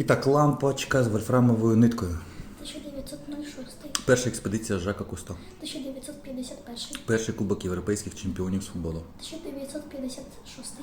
І так, лампочка з вольфрамовою ниткою. 1906, Перша експедиція Жака Кусто. 1951, Перший кубок європейських чемпіонів з футболу. 1956,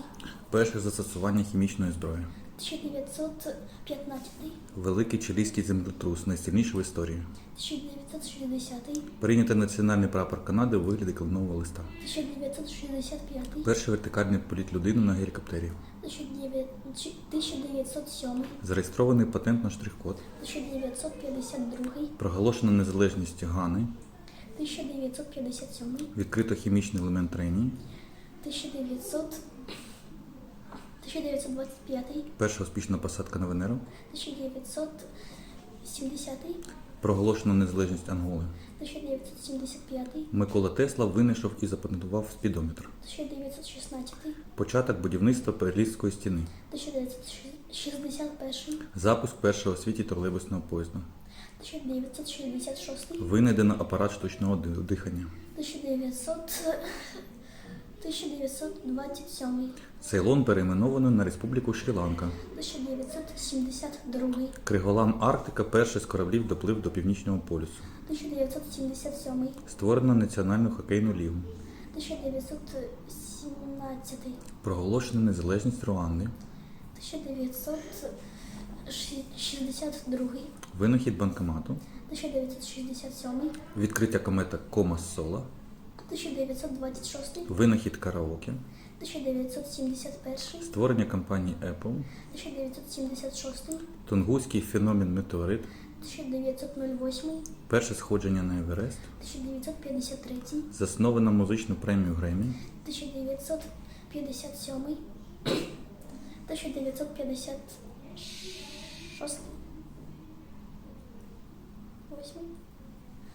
Перше застосування хімічної зброї. 1915, Великий чилійський землетрус, найсильніший в історії. 1960, Прийнятий національний прапор Канади у вигляді кленового листа. 1965, Перший вертикальний політ людини на гелікоптері. 1907, Зареєстрований патент на штрих-код. 1952, Проголошена незалежність Гани. 1957, Відкрито хімічний елемент трені. 1900, 1925, Перша успішна посадка на Венеру. 1970, Проголошено незалежність Анголи. 1975, Микола Тесла винайшов і запатентував спідометр. 1916, Початок будівництва Берлінської стіни. 1961, Запуск першого у світі тролейбусного поїзда. 1966, Винайдено апарат штучного дихання. 1900, 1927, Цейлон перейменовано на Республіку Шрі-Ланка. 1972, Криголам Арктика перший з кораблів доплив до північного полюсу. 1977, Створено Національну хокейну лігу. 1917, Проголошена незалежність Руанди. 1962, Винахід банкомату. 1967, Відкриття комета Кома Сола. 1926, Винахід караоке. 1971, Створення компанії Apple. 1976, Тунгуський феномен метеорит. 1908, Перше сходження на Еверест. 1953, Засновано музичну премію Гремі. 1957, 1956, 8,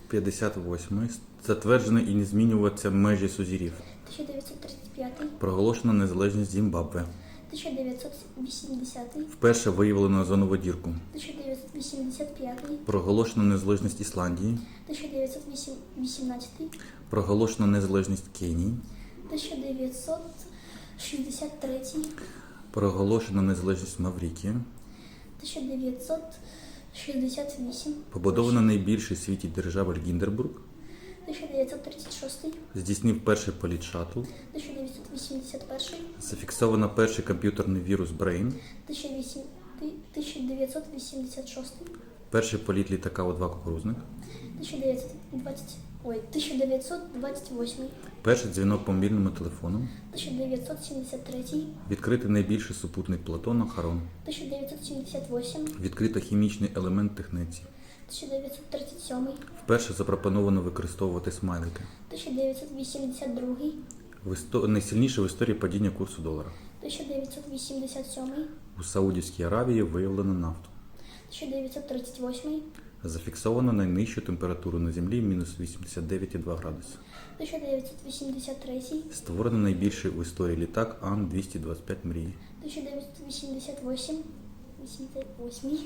58. Затверджено і не змінюватися межі сузірів. 1935, Проголошено незалежність Зімбабве. 1980, Вперше виявлено озонову дірку. 1985, Проголошено незалежність Ісландії. 1918, Проголошено незалежність Кенії. 1963, Проголошено незалежність Маврікії. 1968, Побудовано найбільший в світі державель Гіндербург. 1936, Здійснив перший політ шаттл. 1981, Зафіксовано перший комп'ютерний вірус Brain. 1986, Перший політ літака у два кукурузник. 1920, ой, 1928, Перший дзвінок по мобільному телефону. 1973, Відкритий найбільший супутник Платона Харон. 1978, Відкрито хімічний елемент технеці. 1937, Вперше запропоновано використовувати смайлики. 1982, В істо... Найсильніше в історії падіння курсу долара. 1987, У Саудівській Аравії виявлено нафту. 1938, Зафіксовано найнижчу температуру на землі мінус 89,2 градуси. 1983, Створено найбільший у історії літак Ан-225 мрії. 1988, 88,